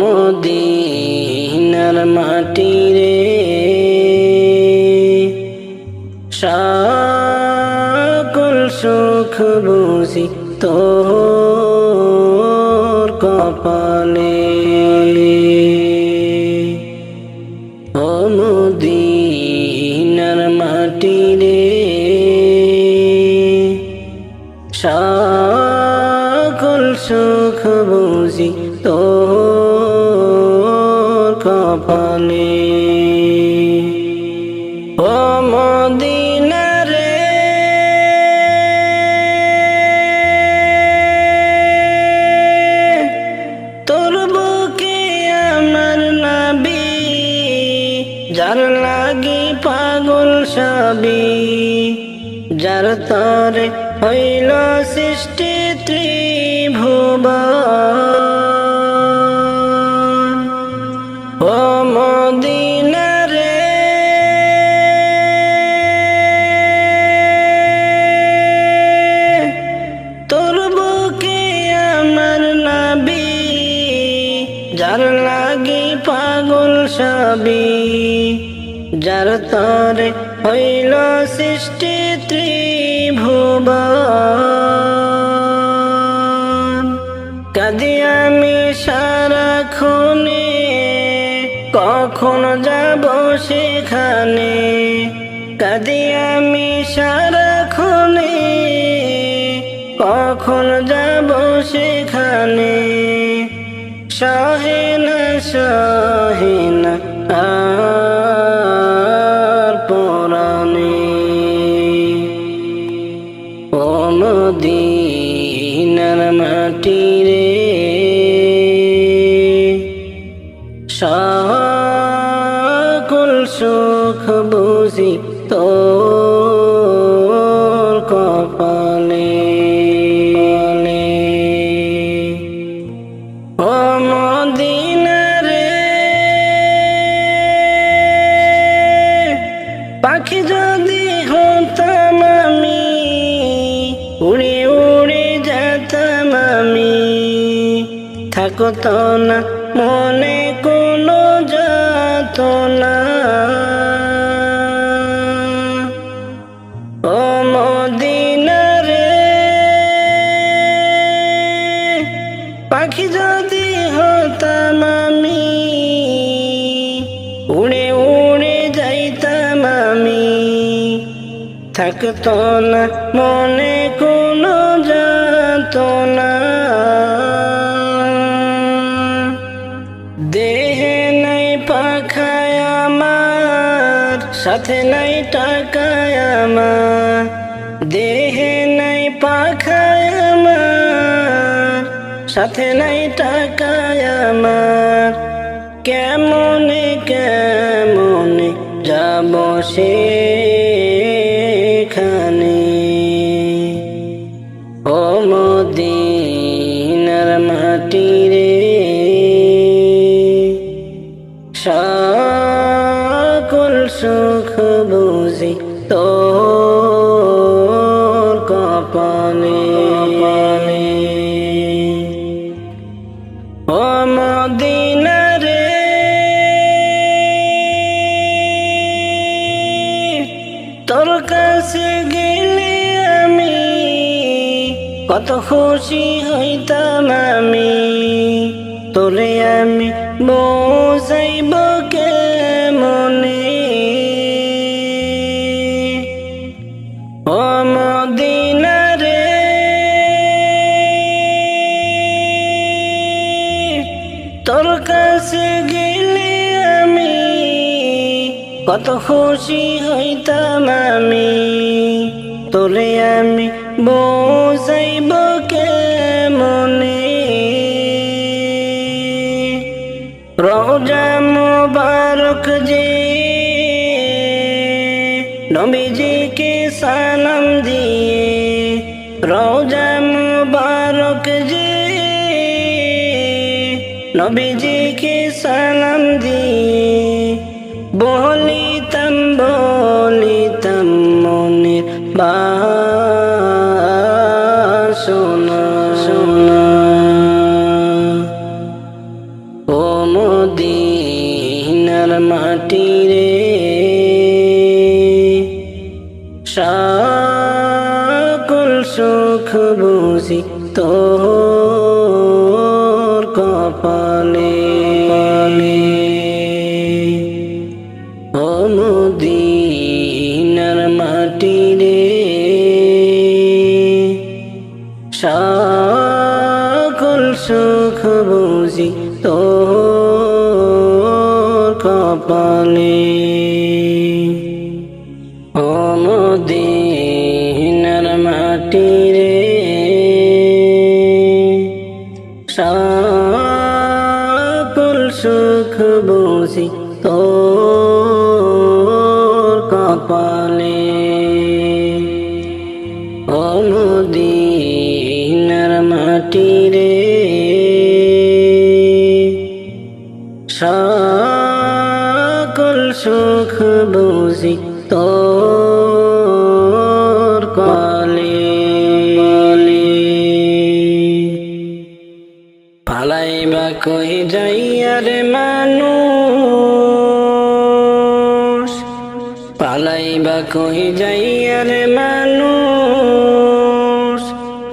মদিনার মাটি রে। সকল সুখ বুঝি তোর কপালে। ও মাটি রে। সকল সুখ বুঝি তোর কপালে ও মদিনা রে। তোর বুকে আমার নাবি, যার লাগি পাগল সবি, যার তরে হইল সৃষ্টি। ও মদিনা রে। তোর বুকে আমার নাবি, যার লাগি পাগল সবি, যার তরে হইল সৃষ্টি ত্রিভুবন। সহে না সহে না ও মদিনার মাটি রে সুখ বুঝি তোর থাকতো না, মনে কোনো যাত না। পাখি যদি হতাম আমি, উড়ে উড়ে যাইতাম আমি। থাকতো না, মনে কোনো যাত না। সাথে নাই টাকায় আমার, দেহে নাই পাখায় আমার, সাথে নাই টাকায় আমার। কেমনে কেমনে যাব সেখানে তোর কাছে গেলে আমি কত খুশি হইতাম আমি। তোরে আমি বোঝাইব কত খুশি হইতাম আমি, তোরে আমি বোঝাইব কে মনে রোজা মুবারক যে নবীজিকে সালাম দিয়ে, রোজা মুবারক যে নবীজিকে বলিতাম মনের বাসনা সোনা ও মদিনার মাটি রে সুখ বুঝি তোর। কপালে। ও মদিনার মাটি রে সকল সুখ বুঝি তোর কপালে। ও মদিনার মাটি রে সকল সুখ বুঝি তোর কলে। পালাইবা কই যাইয়ার মানুষ? পালাইবা কই যাইয়ার মানুষ?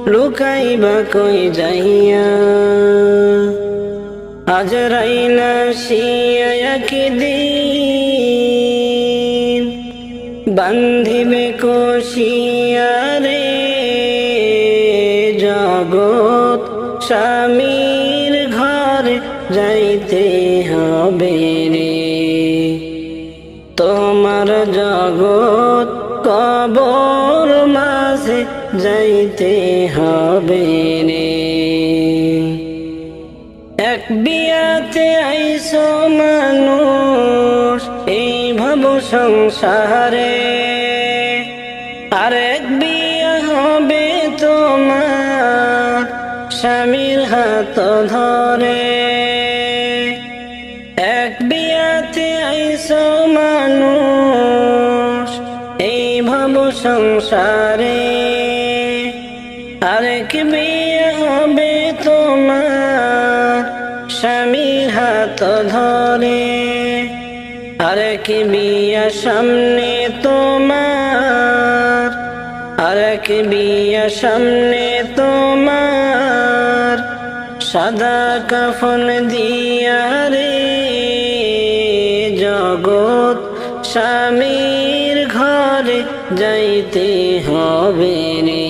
লুকাইবা কই যাইয়া? আজ রাইলা শিয়া দিন বান্ধিবে কোশিয়ারে জগৎ স্বামীর ঘরে যাইতে হবে রে। তোমার জগৎ কবর মাঝে যাইতে হবে রে। এক বিয়াতে আইস মানুষ সংসারে। আর এক বিয়া হবে তোমার, স্বামীর হাত ধরে। এক বিয়াতে আইস মানুষ, এই ভাব সংসারে। আরেক বিয়ে হবে তোমার, স্বামীর হাত ধরে। আরেক বিয়া সামনে তোমার আরেক বিয়া সামনে তোমার, সাদা কাফন দিয়া রে জগৎ স্বামীর ঘরে যাইতে হবে রে।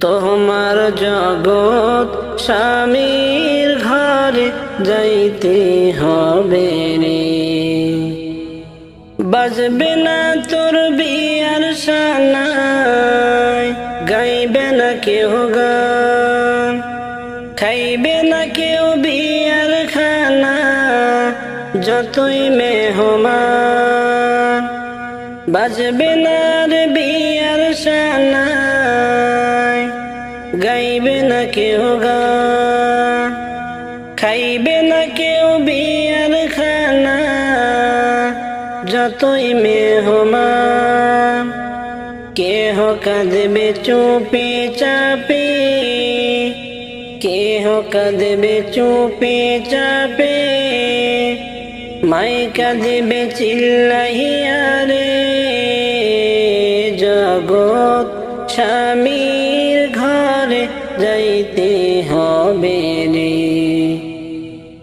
তোমার জগৎ স্বামীর ঘরে যাইতে হবে রে। বাজবে না তোর বিয়ার সানাই, গাইবে না কেউ গান খাইবে না কেউ বিয়ার খানা, যতই মেহমান। বাজবে না রে বিয়ার সানাই, গাইবে না কেউ গান যতই মেহমান কেহ কাঁদবে চুপি চাপি। কেহ কাঁদবে চুপি চাপে। মাই কাঁদবে চিল্লাহিয়া রে। জগৎ স্বামীর ঘরে যাইতে হবে রে।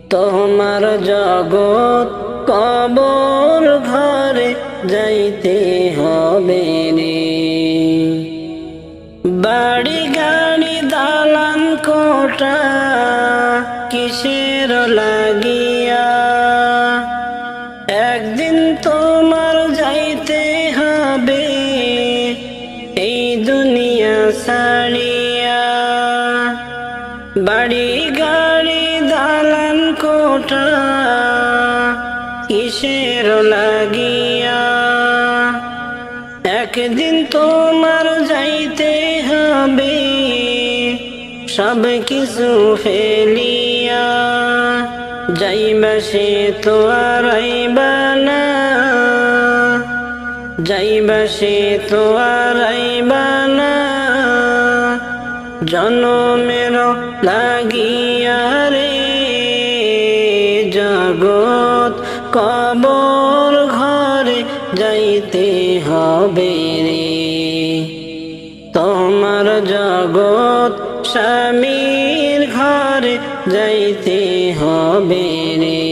তোমার জগৎ কবর ঘরে যাইতে হবে রে। বাড়ি গাড়ি দালান কোটা কিসের লাগিয়া সব কিছু ফেলিয়া যাইবা সে তো আর না। যাইবা সে তো আর না। জনমের লাগিয়া রে জগৎ কবর ঘরে যাইতে হবে রে। তোমার জগৎ স্বামীর ঘরে যাইতে হবে রে।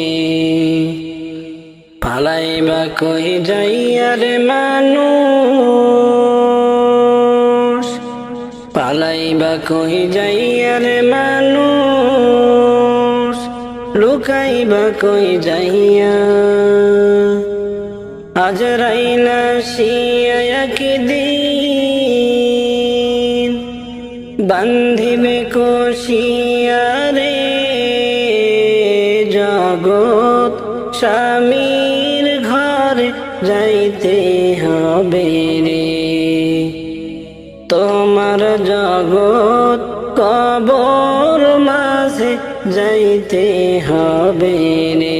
পালাইবা কই যাইয়ার মানুষ? পালাইবা কই যাইয়ার মানুষ? লুকাইবা কই যাইয়া? আজ রাইলা শিয়া দিন বান্ধিবে কোশিয়ারে জগৎ স্বামীর ঘরে যাইতে হবে রে। তোমার জগৎ কবর মাঝে যাইতে হবে রে।